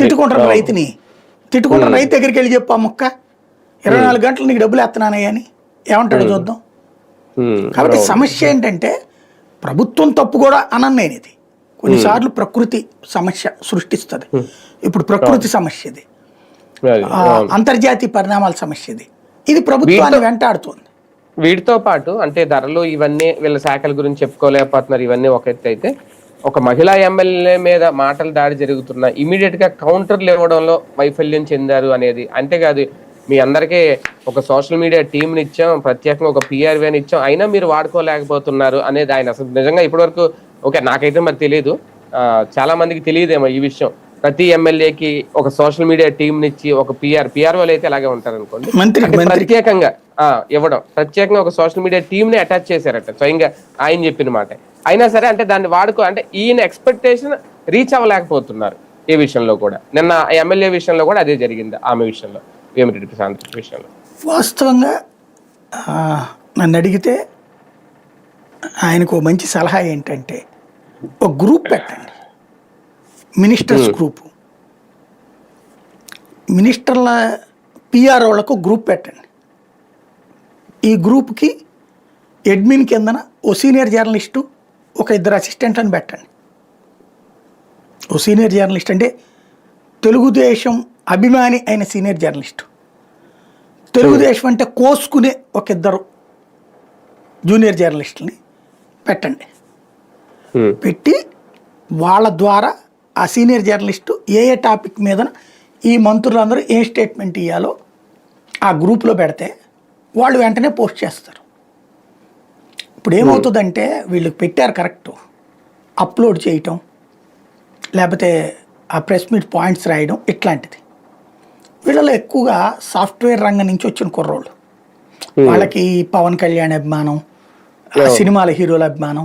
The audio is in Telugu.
తిట్టుకుంటారు. రైతుని. తిట్టుకుంటారు రైతు దగ్గరికి వెళ్ళి చెప్పు ఆ ముక్క. ఇరవై నాలుగు గంటలు నీకు డబ్బులు ఎత్తనానయ్య అని ఏమంటాడు చూద్దాం. కాబట్టి సమస్య ఏంటంటే ప్రభుత్వం తప్పు కూడా అనను నేను ఇది. కొన్నిసార్లు ప్రకృతి సమస్య సృష్టిస్తుంది. ఇప్పుడు ప్రకృతి సమస్య ఇది. అంతర్జాతీయ పరిణామాల సమస్య ఇది. ఇది ప్రభుత్వాన్ని వెంటాడుతుంది. వీటితో పాటు అంటే ధరలు ఇవన్నీ వీళ్ళ శాఖల గురించి చెప్పుకోలేకపోతున్నారు. ఇవన్నీ ఒక ఎత్తు అయితే ఒక మహిళా ఎమ్మెల్యే మీద మాటలు దాడి జరుగుతున్నా ఇమీడియట్గా కౌంటర్లు ఇవ్వడంలో వైఫల్యం చెందారు అనేది. అంతేకాదు మీ అందరికీ ఒక సోషల్ మీడియా టీంని ఇచ్చాం ప్రత్యేకంగా ఒక పిఆర్వీని ఇచ్చాం అయినా మీరు వాడుకోలేకపోతున్నారు అనేది ఆయన అసలు నిజంగా ఇప్పటివరకు ఓకే నాకైతే మరి తెలియదు చాలా మందికి తెలియదేమో ఈ విషయం. ప్రతి ఎమ్మెల్యేకి ఒక సోషల్ మీడియా టీంని ఇచ్చి ఒక పిఆర్ పిఆర్ వాళ్ళు అయితే అలాగే ఉంటారు అనుకోండి ప్రత్యేకంగా ఆ, ఇవ్వడం. ప్రత్యేకంగా ఒక సోషల్ మీడియా టీమ్ని అటాచ్ చేశారట స్వయంగా ఆయన చెప్పిన మాట. అయినా సరే అంటే దాన్ని వాడుకో అంటే ఈయన ఎక్స్పెక్టేషన్ రీచ్ అవ్వలేకపోతున్నారు ఈ విషయంలో కూడా. నిన్న ఎమ్మెల్యే విషయంలో కూడా అదే జరిగింది ఆమె విషయంలో వేమిరెడ్డి ప్రశాంత్ విషయంలో. వాస్తవంగా నన్ను అడిగితే ఆయనకు మంచి సలహా ఏంటంటే ఒక గ్రూప్ పెట్టండి. Ministers group. మినిస్టర్ల పిఆర్ వాళ్ళకు గ్రూప్ పెట్టండి. ఈ గ్రూప్కి అడ్మిన్ కిందన ఓ సీనియర్ జర్నలిస్టు ఒక ఇద్దరు అసిస్టెంట్లను పెట్టండి. ఓ సీనియర్ జర్నలిస్ట్ అంటే తెలుగుదేశం అభిమాని అయిన సీనియర్ జర్నలిస్టు తెలుగుదేశం అంటే కోసుకునే ఒక ఇద్దరు జూనియర్ జర్నలిస్టులని పెట్టండి. పెట్టి వాళ్ళ ద్వారా ఆ సీనియర్ జర్నలిస్టు ఏ ఏ టాపిక్ మీద ఈ మంత్రులందరూ ఏ స్టేట్మెంట్ ఇవ్వాలో ఆ గ్రూప్లో పెడితే వాళ్ళు వెంటనే పోస్ట్ చేస్తారు. ఇప్పుడు ఏమవుతుందంటే వీళ్ళు పెట్టారు కరెక్ట్. అప్లోడ్ చేయటం లేకపోతే ఆ ప్రెస్ మీట్ పాయింట్స్ రాయడం ఇట్లాంటిది. వీళ్ళలో ఎక్కువగా సాఫ్ట్వేర్ రంగం నుంచి వచ్చిన కుర్రోళ్ళు. వాళ్ళకి పవన్ కళ్యాణ్ అభిమానం సినిమాల హీరోల అభిమానం.